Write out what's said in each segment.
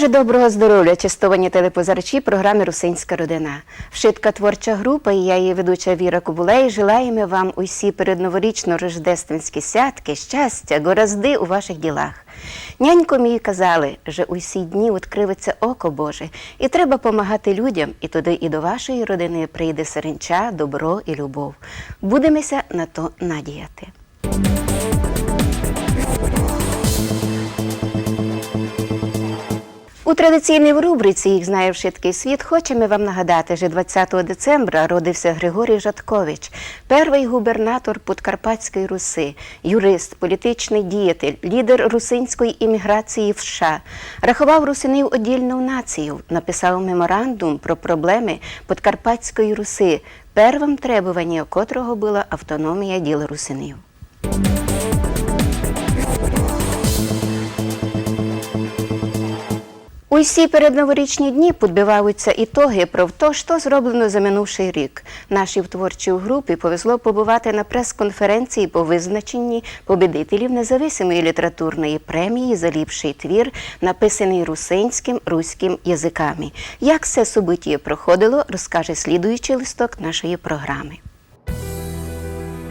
Боже доброго здоров'я, чистовані телепозарчі програми Русинська родина. Вшитка творча група і я її ведуча Віра Кубулей желаємо вам усі передноворічно-рождественські святки, щастя, горазди у ваших ділах. Нянько мій казали, що усі дні відкриветься око Боже, і треба помагати людям, і туди і до вашої родини прийде саренча, добро і любов. Будемося на то надіяти. У традиційній рубриці їх знає вшиткий світ. Хочемо вам нагадати, що 20 децембра родився Григорій Жаткович, перший губернатор Подкарпатської Руси, юрист, політичний діятель, лідер русинської імміграції в США. Рахував русинів одільну націю, написав меморандум про проблеми Подкарпатської Руси, первим требуванням котрого була автономія діл русинів. Усі передноворічні дні підбиваються ітоги про те, що зроблено за минувший рік. Нашій творчій групі повезло побувати на прес-конференції по визначенні победителів независимої літературної премії за ліпший твір, написаний русинським руським язиками. Як це собиття проходило, розкаже слідуючий листок нашої програми.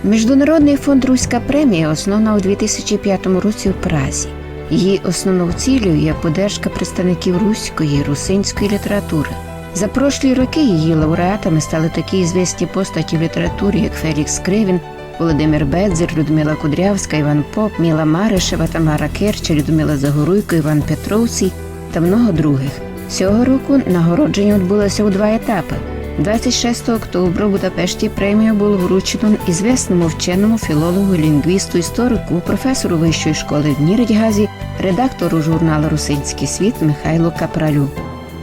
Міжнародний фонд Руська премія основана у 2005 році у Празі. Її основною цілею є подержка представників руської русинської літератури. За прошлі роки її лауреатами стали такі звісні постаті в літературі, як Фелікс Кривін, Володимир Бедзир, Людмила Кудрявська, Іван Поп, Міла Маришева, Тамара Керча, Людмила Загоруйко, Іван Петровський та много других. Цього року нагородження відбулося у два етапи. 26 октября в Будапешті премію було вручено ізвісному вченому філологу, лінгвісту, історику, професору вищої школи в Ніридгазі, редактору журналу Русинський світ Михайлу Капралю.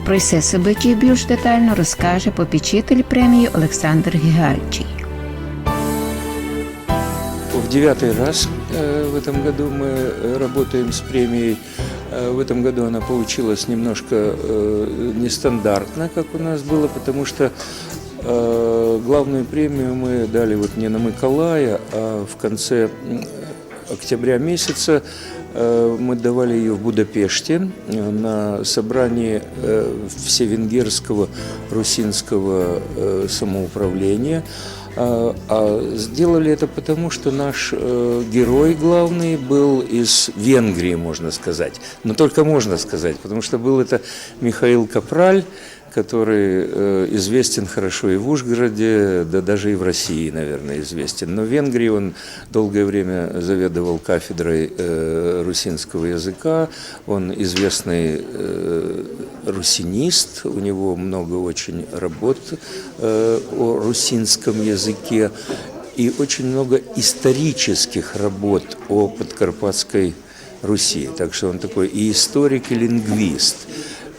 Про все собиті більш детально розкаже попічитель премії Олександр Гігальчий. В девятый раз э, в этом году мы э, работаем с премией. Э, В этом году она получилась немножко э, нестандартно, как у нас было, потому что э, главную премию мы дали вот не на Миколая, а в конце м, октября месяца э, мы давали ее в Будапеште э, на собрании э, всевенгерского русинского э, самоуправления. А а сделали это потому, что наш э, герой главный был из Венгрии, можно сказать. Но только можно сказать, потому что был это Михаил Капраль, который э, известен хорошо и в Ужгороде, да даже и в России, наверное, известен. Но в Венгрии он долгое время заведовал кафедрой э, русинского языка. Он известный э, русинист, у него много очень работ э, о русинском языке и очень много исторических работ о подкарпатской Руси. Так что он такой и историк, и лингвист.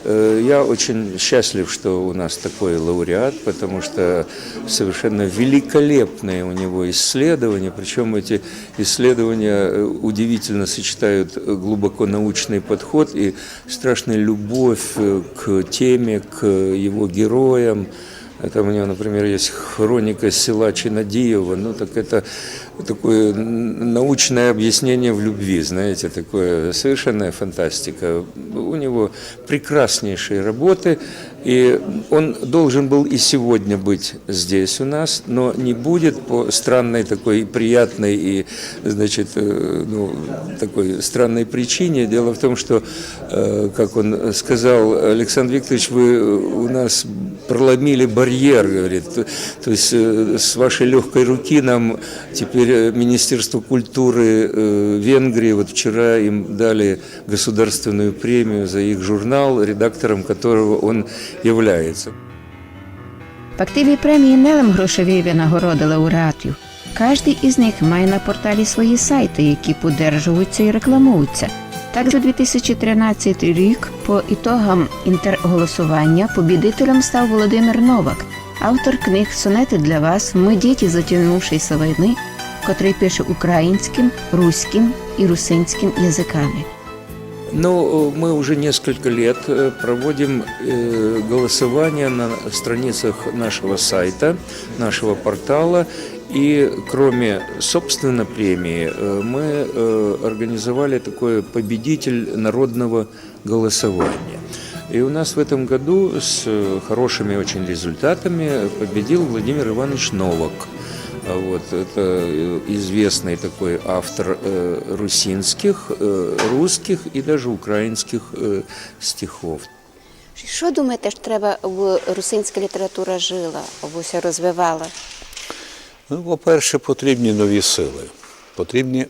Э, Я очень счастлив, что у нас такой лауреат, потому что совершенно великолепные у него исследования, причем эти исследования э, удивительно сочетают э, глубоко научный подход и страшная любовь э, к теме, к его героям. Там у него, например, есть хроника села Чинадиева. Ну, так это такое научное объяснение в любви, знаете, такое совершенная фантастика. У него прекраснейшие работы, и он должен был и сегодня быть здесь у нас, но не будет по странной такой приятной и, значит, э, ну, такой странной причине. Дело в том, что, э, как он сказал, Александр Викторович, вы у нас проломили барьер, говорит. То, то есть э, с вашей легкой руки нам теперь э, Министерство культуры э, Венгрии, вот вчера им дали государственную премию за их журнал, редактором которого он является. В активі премії Нелем грошові винагороди лауреатів. Кожний із них має на порталі свої сайти, які подержуються і рекламуються. Так, за 2013 рік по ітогам інтерголосування побідителем став Володимир Новак, автор книг Сонети для вас Ми діти, затягнувшися війни, котрий пише українським, руським і русинським язиками. Ну, э, мы уже несколько лет э, проводим э, голосование на страницах нашего сайта, нашего портала. И кроме, собственно, премии, э, мы э, организовали такой победитель народного голосования. И у нас в этом году с э, хорошими очень результатами победил Владимир Иванович Новак. А Вот, это э, известный такой автор э, русинских, э, русских и даже украинских э, стихов. Що думаєте, що треба, аби русинська література жила, або розвивала? Ну, по-перше, потрібні нові сили. Потрібні,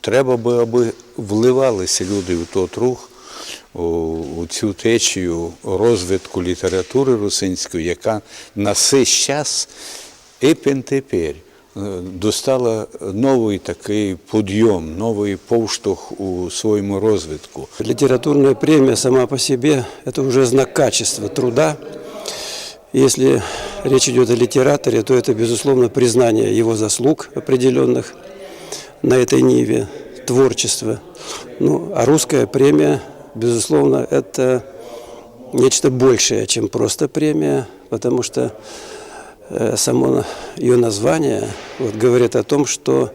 треба би, аби вливалися люди в той рух, у, цю течію розвитку літератури русинської, яка на цей час і тепер е, достала новий такий підйом, новий повштовх у своєму розвитку. Литературная премия сама по себе – это уже знак качества труда. Если речь идет о литераторе, то это, безусловно, признание его заслуг определенных на этой ниве творчества. Ну, а русская премия, безусловно, это нечто большее, чем просто премия, потому что э, само ее название вот, говорит о том, что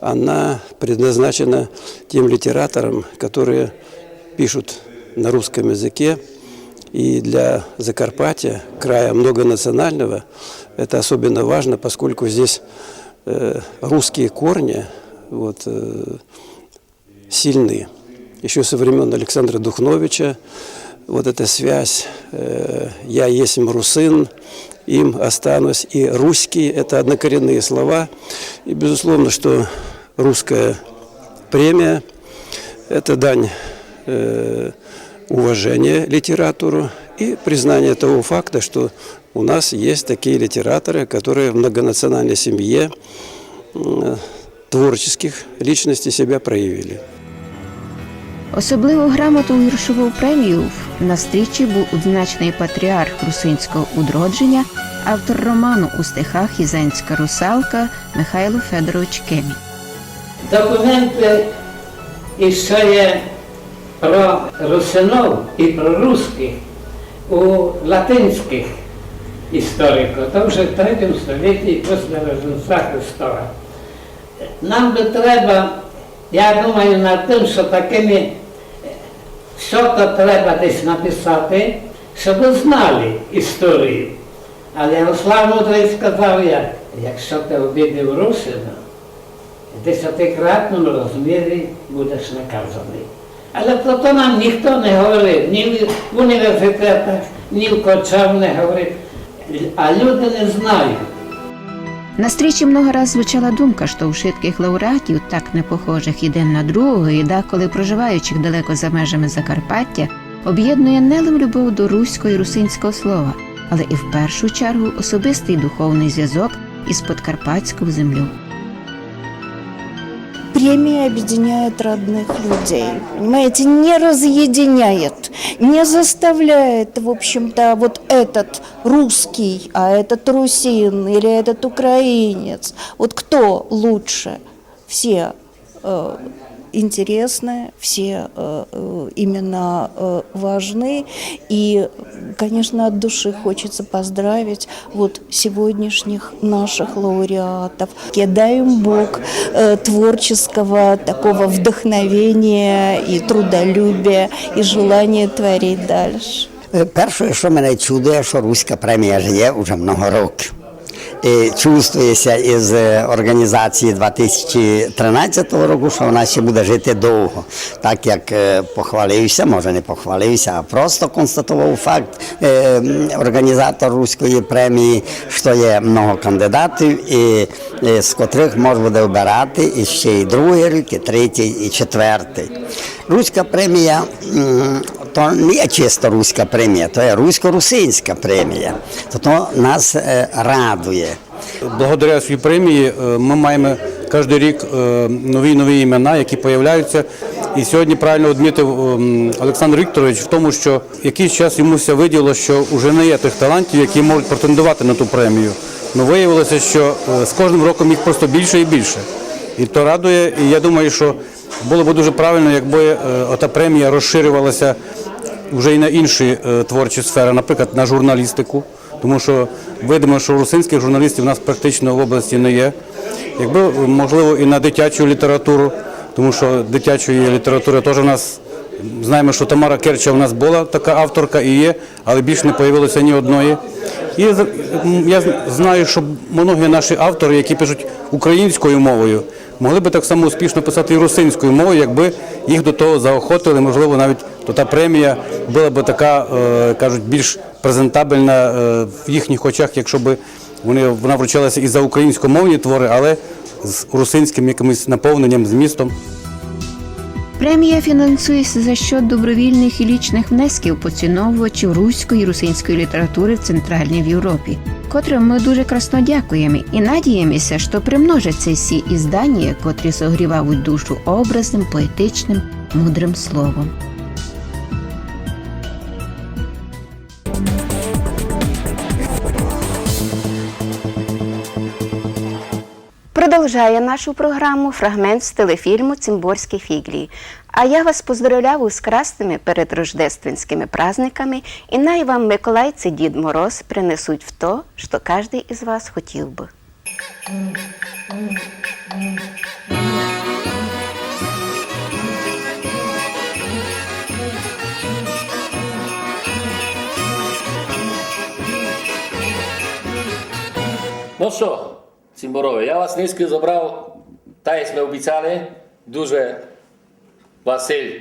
она предназначена тем литераторам, которые пишут на русском языке. И для Закарпатья, края многонационального, это особенно важно, поскольку здесь э, русские корни вот, э, сильны. Еще со времен Александра Духновича вот эта связь э, «я есть русин», «им останусь» и «русский» – это однокоренные слова. И безусловно, что русская премия – это дань э, уважения литературу и признание того факта, что у нас есть такие литераторы, которые в многонациональной семье э, творческих личностей себя проявили. Особливу грамоту у грошову премію на стрічі був відзначений патріарх русинського удродження, автор роману у стихах Ізенська русалка Михайло Федорович Кемінь. Документи іще є про русинов і про русських у латинських істориках, то вже в третьому столітті після Рождества Христова. Нам би треба, я думаю над тим, що такими, що то треба десь написати, щоб знали історію. Але Ярослав Мудрий сказав, як, якщо ти обідив русина, в десятикратному розмірі будеш наказаний. Але про то нам ніхто не говорив, ні в університетах, ні в Кочав не говорив, а люди не знають. На стрічі много раз звучала думка, що у швидких лауреатів, так непохожих один на другого, і деколи проживаючих далеко за межами Закарпаття, об'єднує не лише любов до руського і русинського слова, але і в першу чергу особистий духовний зв'язок із подкарпатською землею. Премия объединяет родных людей, понимаете, не разъединяет, не заставляет, в общем-то, вот этот русский, а этот русин или этот украинец, вот кто лучше, все э, интересны, все э, э, именно э, важны. И, конечно, от души хочется поздравить вот сегодняшних наших лауреатов. Я дай им Бог э, творческого такого вдохновения и трудолюбия, и желания творить дальше. Е, Перше, що мене чудує, що руська премія живе вже много років. Чувствується із е, організації 2013 року, що вона ще буде жити довго. Так як е, похвалився, може не похвалився, а просто констатував факт е, організатор руської премії, що є много кандидатів, і, з котрих можна буде обирати і ще і другий рік, і третій, і четвертий. Руська премія то не чисто руська премія, то є русько-русинська премія. То, то нас е, радує. Благодаря цій премії е, ми маємо кожен рік е, нові нові імена, які з'являються. І сьогодні правильно відмітив Олександр Вікторович в тому, що якийсь час йому ся виділо, що вже не є тих талантів, які можуть претендувати на ту премію. Ну виявилося, що з кожним роком їх просто більше і більше. І то радує. І я думаю, що було б дуже правильно, якби е, ота премія розширювалася вже і на інші е, творчі сфери, наприклад, на журналістику, тому що видимо, що русинських журналістів у нас практично в області не є. Якби можливо і на дитячу літературу, тому що дитячої літератури теж у нас Знаємо, що Тамара Керча у нас була така авторка і є, але більше не з'явилося ні одної. І я знаю, що многі наші автори, які пишуть українською мовою, могли би так само успішно писати і русинською мовою, якби їх до того заохотили. Можливо, навіть то та премія була б така, е, кажуть, більш презентабельна е, в їхніх очах, якщо б вона вручалася і за українськомовні твори, але з русинським якимось наповненням, змістом. Премія фінансується за счет добровільних і лічних внесків поціновувачів руської і русинської літератури в Центральній Європі, котрим ми дуже красно дякуємо і надіємося, що примножаться всі іздання, котрі согрівають душу образним, поетичним, мудрим словом. Продовжає нашу програму фрагмент з телефільму Цимборські фіглі. А я вас поздравляю з красними передрождественськими праздниками, і най вам Миколайці Дід Мороз принесуть в то, що кожен із вас хотів би. Ну що, Цимборове, я вас низько забрав, та як ми обіцяли, дуже Василь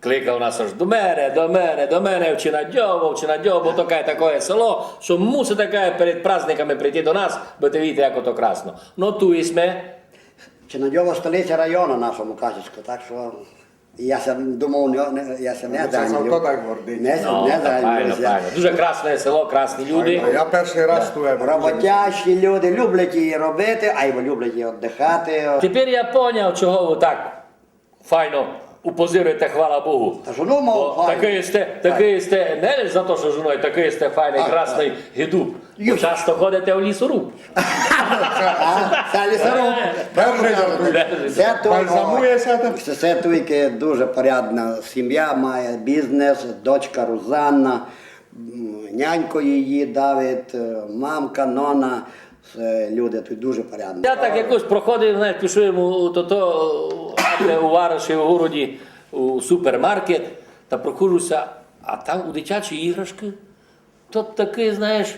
кликав нас аж до мене, до мене, до мене, чи на дьобо, чи на дьобо, таке таке село, що мусить таке перед праздниками прийти до нас, бо ти видите, як ото красно. Ну ту і сме, Чинадьова столиця району нашому Качівську, так що я сам думав, не, не- я се не зайню. Не, ну, не та файно, зайнюся. файно. Дуже красне село, красні люди. Я перший раз тут. Роботящі люди люблять її робити, а й люблять її віддихати. Тепер я поняв, чого ви так файно упозируєте, хвала Богу. Та жону мав Бо файно. Такий сте, такий сте, не лише за те, що жіною, такий сте файний, красний гідуб. Бо Юж. часто ходите в лісоруб. Це лісоруб. Це, це туйки дуже порядна сім'я, має бізнес, дочка Рузанна, нянько її Давид, мамка, нона. Це люди тут дуже порядні. Я так якось проходив, знаєш, пішов йому у то, у Вариші, у городі, у супермаркет, та проходжуся, а там у дитячі іграшки, то такий, знаєш,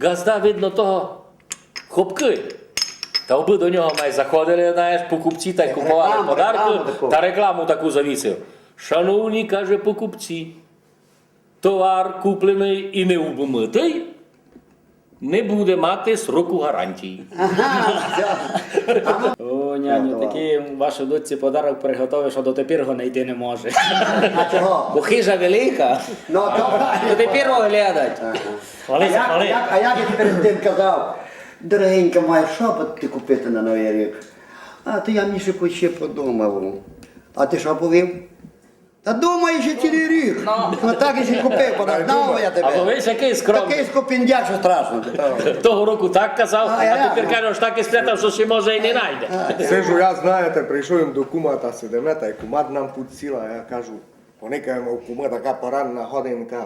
газда видно того хопки. Та оби до нього май заходили, знаєш, покупці та й купували Рекламу, подарки, рекламу та рекламу таку завісив. Шановні, каже покупці, товар куплений і не убомитий, не буде мати сроку гарантії. О, няню, такий вашій дочці подарок приготовив, що дотепер його знайти не може. А чого? Бо хижа велика, Ну, то, дотепер оглядать. а, як, а, як, а як я перед тим казав, дорогенька моя, що б ти купити на Новий рік? А то я Мішику ще подумав. А ти що повів? Та думаю, ще цілий рік. Ну так і ще купив, бо знав я А тебе. ви ж який скромний. Такий скопіндяк, що страшно. Того року так казав, А, а тепер кажеш, так і спрятав, що ще може і не знайде. Сижу, я знаєте, прийшов їм до кума та сидиме, та й кумат нам тут сіла, я кажу, поникаємо у кума така поранна годинка.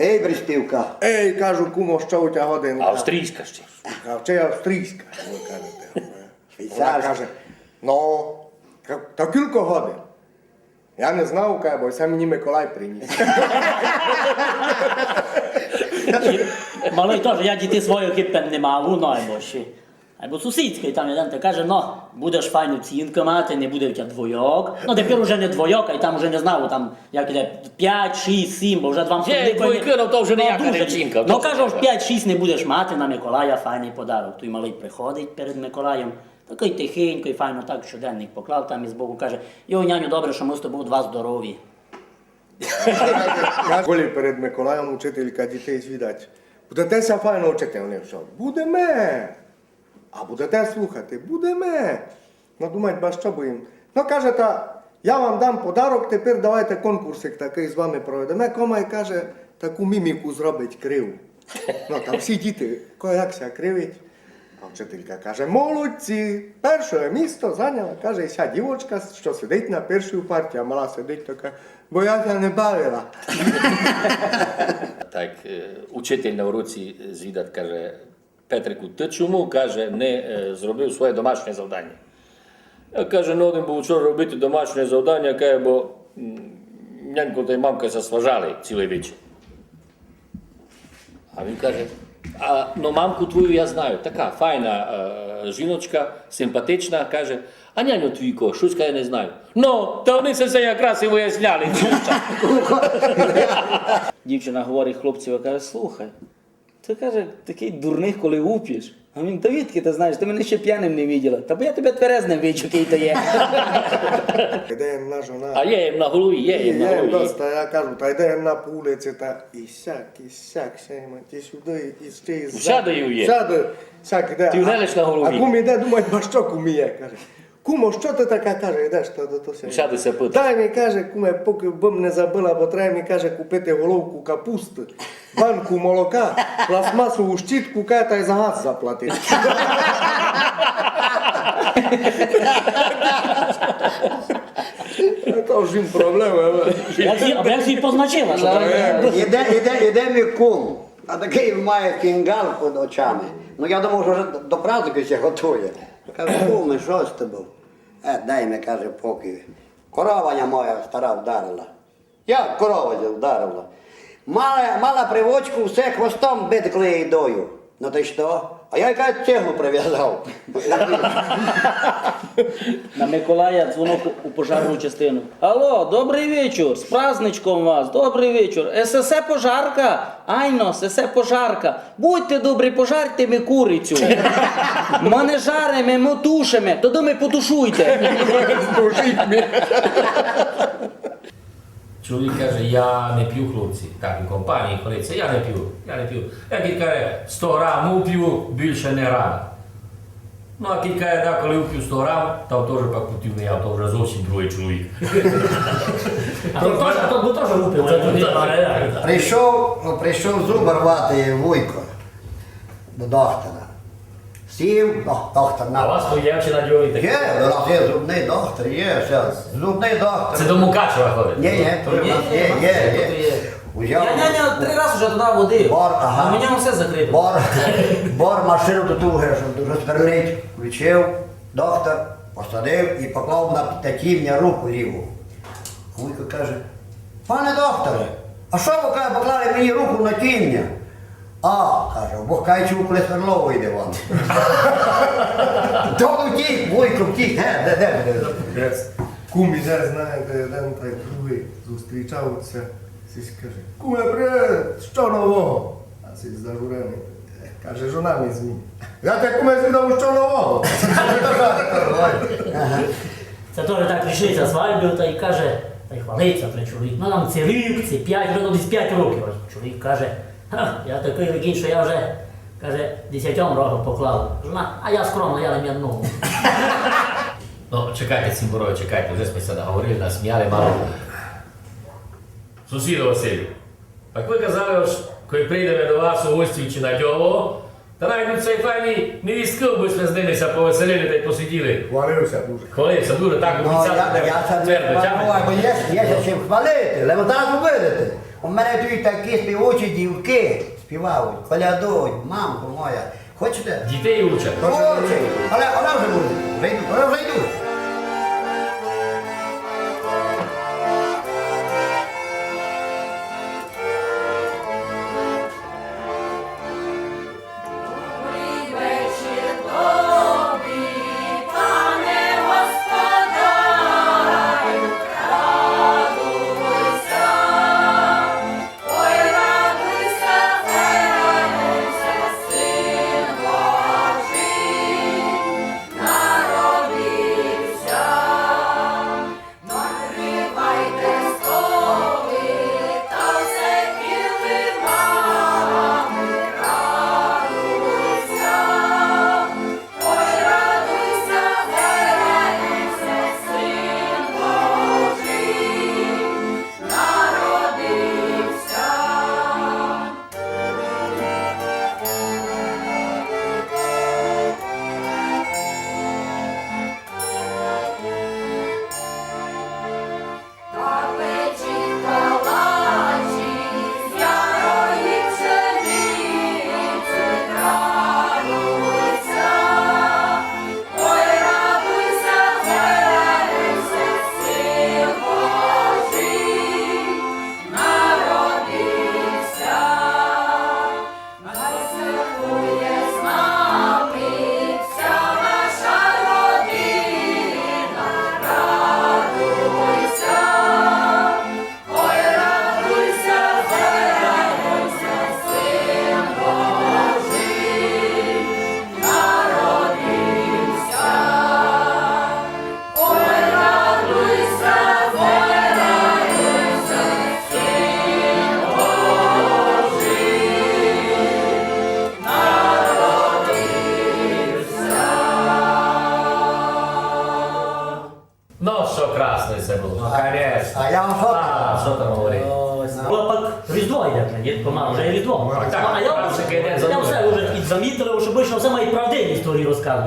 Ей, Брестівка. Ей, кажу, кумо, що у тебе годинка? Австрійська ще. А чи австрійська, ви кажете. Вона каже, ну, та кілька годин. Я не знав, каже, бо це мені Миколай приніс. Малий теж, я діти свою кипен не мав, у найбільші. Або сусідський там один та каже, ну, будеш файну цінку мати, не буде в тебе двойок. Ну тепер уже не двойок, а й там вже не знав, там як іде 5, 6, 7, бо вже вам Є, двойки, ну, то вже ніяка не цінка, Ну кажу, вже. 5-6 не будеш мати на Миколая, файний подарок. Той малий приходить перед Миколаєм, такий тихенько і файно так щоденник поклав там і з Богу каже, йо, няню, добре, що ми з тобою два здорові. Я коли перед Миколаєм учителька дітей звідать. Будетеся файно вчити, вони що? Будеме. А будете слухати, будеме. Ну думають, ба що їм. Ну каже, та я вам дам подарок, тепер давайте конкурсик такий з вами проведемо. Кома й каже, таку міміку зробить криву. Ну там всі діти, як ся кривить. А вчителька каже, молодці, перше місто зайняла, каже, ся дівочка, що сидить на першій парті, а мала сидить така, бо я ся не бавила. Так, е, учитель на уроці звідат каже, Петрику, ти чому каже, не е, зробив своє домашнє завдання? Я каже, ну один був вчора робити домашнє завдання, каже, бо нянько та й мамка се сважали цілий вечір. А він каже, а ну мамку твою я знаю, така файна е, жіночка, симпатична, каже, а няню твійко, щось каже, не знаю. Ну, та вони це все якраз і виясняли. Дівчина говорить хлопцеві, каже, слухай, ти каже, такий дурний, коли уп'єш. А він, та відки ти знаєш, ти мене ще п'яним не виділа. Та бо я тебе тверезним бачу, який то є. Йде на жона. А є їм на голові, є їм на голові. доста, я кажу, та йде на вулиці, та і сяк, і сяк, ще йма, ті сюди, і ще і Сядаю є. Сяду, сяк іде. Ти гнелиш на голові. А кум іде, думає, ба що кум є, каже. Кумо, що ти така, каже, йдеш то до то сяк. Сядеться пити. Дай мені, каже, куме, поки б не забила, бо треба мені, каже, купити головку капусти, банку молока, пластмасову щітку, каже, та й за газ заплатити. То ж їм проблема. Як всі- позначила, що? Іде, іде, іде мій кум, а такий має фінгал під очами. Ну я думав, що вже до праздника ще готує. Кажу, куми, що з тобою? Е, дай мені, каже, поки. Корова моя стара вдарила. Як корова вдарила? Мала, мала привочку, все хвостом бити, коли. Ну ти що? А я яка цеглу прив'язав. На Миколая дзвонок у пожарну частину. Алло, добрий вечір, з праздничком вас, добрий вечір. ССС пожарка. Айно, ССС пожарка. Будьте добрі, пожарте ми курицю. Ми не жаримо, ми тушимо, то до ми потушуйте. Чоловік каже, я не п'ю хлопці. Так, у компанії хвалиться, я не п'ю, я не п'ю. Я кілька каже, 100 грам уп'ю, більше не рано. Ну, а кілька каже, да, коли уп'ю 100 грам, то теж пак путів не я, то вже зовсім другий чоловік. А то теж. Прийшов, прийшов зуба рвати вуйко до доктора. Сів, до- доктор А у на. вас то є чи на дьорі таке? Є, у нас є зубний доктор, є, все. Зубний доктор. Це до Мукачева ходить? Ні, ні, то нас є, є, є. Узяв Я няня три рази вже туди водив. Бор, ага. А у мене все закрито. бор, бор машину до туги, щоб розперлить, включив, доктор посадив і поклав на татівня руку ліву. Вуйко каже, пане докторе, а що ви каже, поклали мені руку на тім'я? А, каже, бо кайчу коли сверлово йде вам. То втік, вуйко втік, ге, де, де, де. Кум іде, знаєте, один та й другий зустрічаються. Сісь каже, куме, привет, що нового? А сісь зажурений. «Е, Каже, жона не змінить. Я те куме звідав, що нового. Це теж так рішиться свадьбу, та й каже, та й хвалиться той чоловік. Ну нам це рік, це п'ять, вже десь п'ять років. Чоловік каже, «Ха, я такий легін, що я вже каже, десятьом років поклав. Жона, а я скромно, я не одного. Ну, чекайте, Цимборо, чекайте, вже ми се наговорили, насміяли мало. Сусіду Василю, так ви казали, що коли прийдемо до вас у гості чи на дьово, та навіть цей файний невістки, бо ми з ними повеселили та й посиділи. Хвалився дуже. Хвалився дуже, так Ну, обіцяти я, я це не тягнете. бо є, є за чим хвалити, але ви зараз увидите. У мене тут такі співучі дівки співають, колядують, мамку моя. Хочете? Дітей учать. Хочуть. але вона вже буде. Вже йду, вже йду.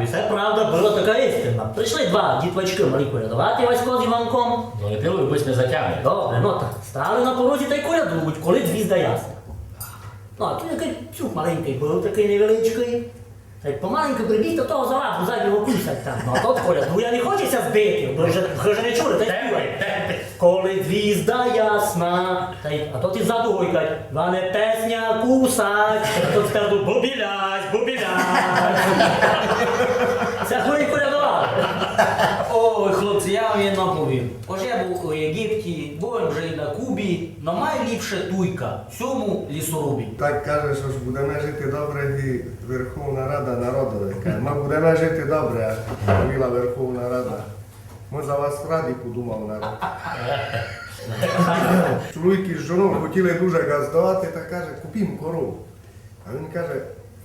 Історії. Це правда була така істина. Прийшли два дітвачки малі колядувати Васько з Іванком. Ну не пилуй, бо не затягне. Добре, ну так. Стали на порозі та й колядують, коли звізда ясна. Ну, а тут який цюк маленький був, такий невеличкий. Та й помаленьку прибіг до того залазу, заднього кусать там. Ну, а тут колядує, не хочеться збити, бо вже, вже не чули, та й співає. Коли звізда ясна, та й, а то і ззаду гойкать, Іване песня кусать, а то спереду бубілять, бубілять. Це хуй колядували. Ой, хлопці, я вам одно повім. Ось я був у Єгипті, був вже і на Кубі, но найліпше туйка, всьому лісорубі. Так каже, що ж будемо жити добре, і Верховна Рада народу. Ми будемо жити добре, а Верховна Рада. Ми за вас раді подумав народ. Чоловік із жоною хотіли дуже газдувати, та каже, купім корову. А він каже,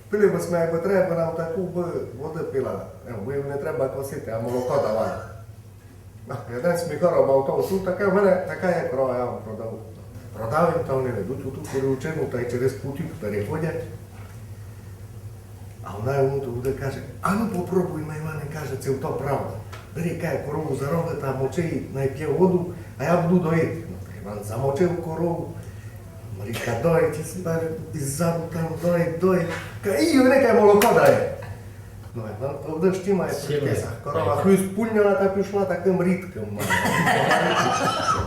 пили б ми, якби треба нам таку би води пила. Е, Бо їм не треба косити, а молоко давати. Один сміхоро бавтов, тут така в мене така є корова, я вам продав. Продав їм, та вони ведуть у ту корівчину, та й через путік переходять. А вона йому туди каже, а ну попробуй, май Іване, каже, це то правда. Бери кај корову за ровдата, моче и најпје воду, а ја буду доед. моче во корову, Марика дој, ќе се баре иззаду таму, дој, дој. Ка и јо нека молоко да е. Но е, овде што има е притеса. Корова, кој испулњената пишла, така мрит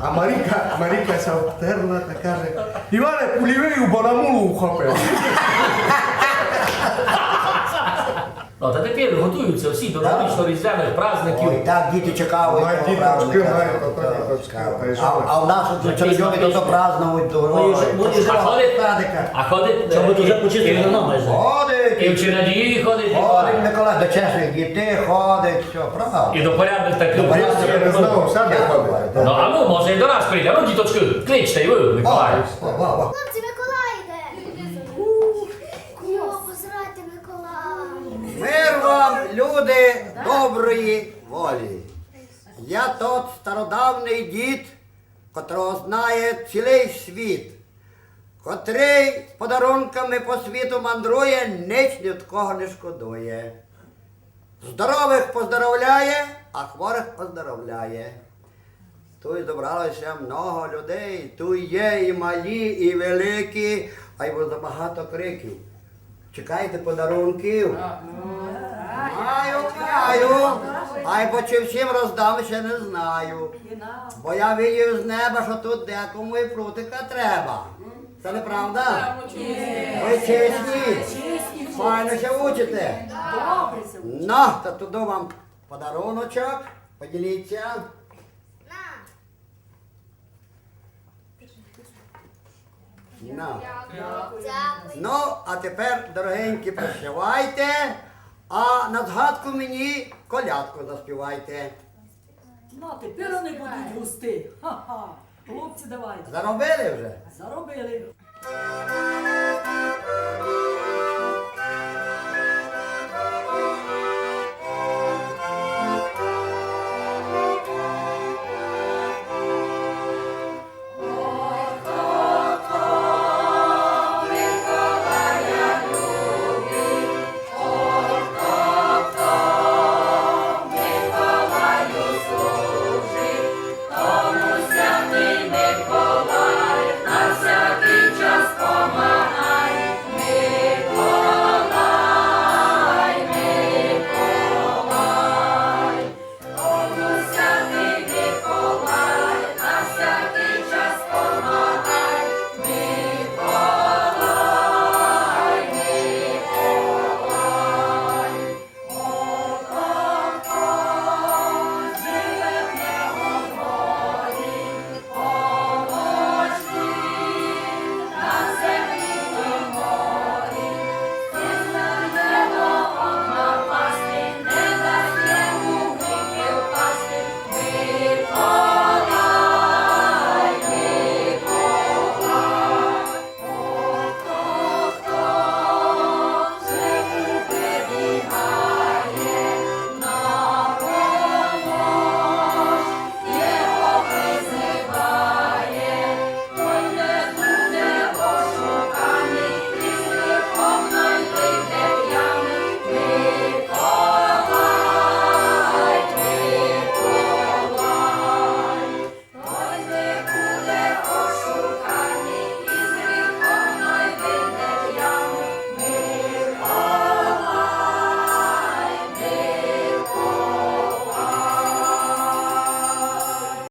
А Марика, Марика се обтерла, така каже, Иване, поливе и у Банамулу. Ну, та тепер готуються всі до новорічно різдвяних праздників. так діти чекають. Мої того діточки праздника, мають, то- то то- так, та й А- що? А в нас тут чередьові то празднують до Мої ж- мої ж- А ходить, Праздника. а ходить, Щоб е, тут вже і- почистили на майже. І в Ходить, Чинадії ходить, і ходить ходить. Миколай, до чесних дітей ходить, все, правда. І до порядних таких. До порядних Я не знав, сяде ходить. Ну, а ну, може і до нас прийде. Ну, діточки, кличте, і ви, Миколай. Хлопці, Миколай йде! Кого позирати Миколай? Мир вам, люди доброї волі. Я тот стародавний дід, котрого знає цілий світ, котрий подарунками по світу мандрує, ніч ні кого не шкодує. Здорових поздоровляє, а хворих поздоровляє. Тут зібралося много людей, тут є і малі, і великі, а й було багато криків. Чекайте подарунків. Маю, маю. Ай, бо чи всім роздам, ще не знаю. Бо я видів з неба, що тут декому і прутика треба. Це неправда? Ви чесні. Файно ще учите. Ну, то туди вам подаруночок. Поділіться. На. Ну, а тепер, дорогенькі, прощавайте, а на згадку мені колядку заспівайте. Ну, на, тепер вони будуть густи. Ха-ха. Хлопці, давайте. Заробили вже? Заробили.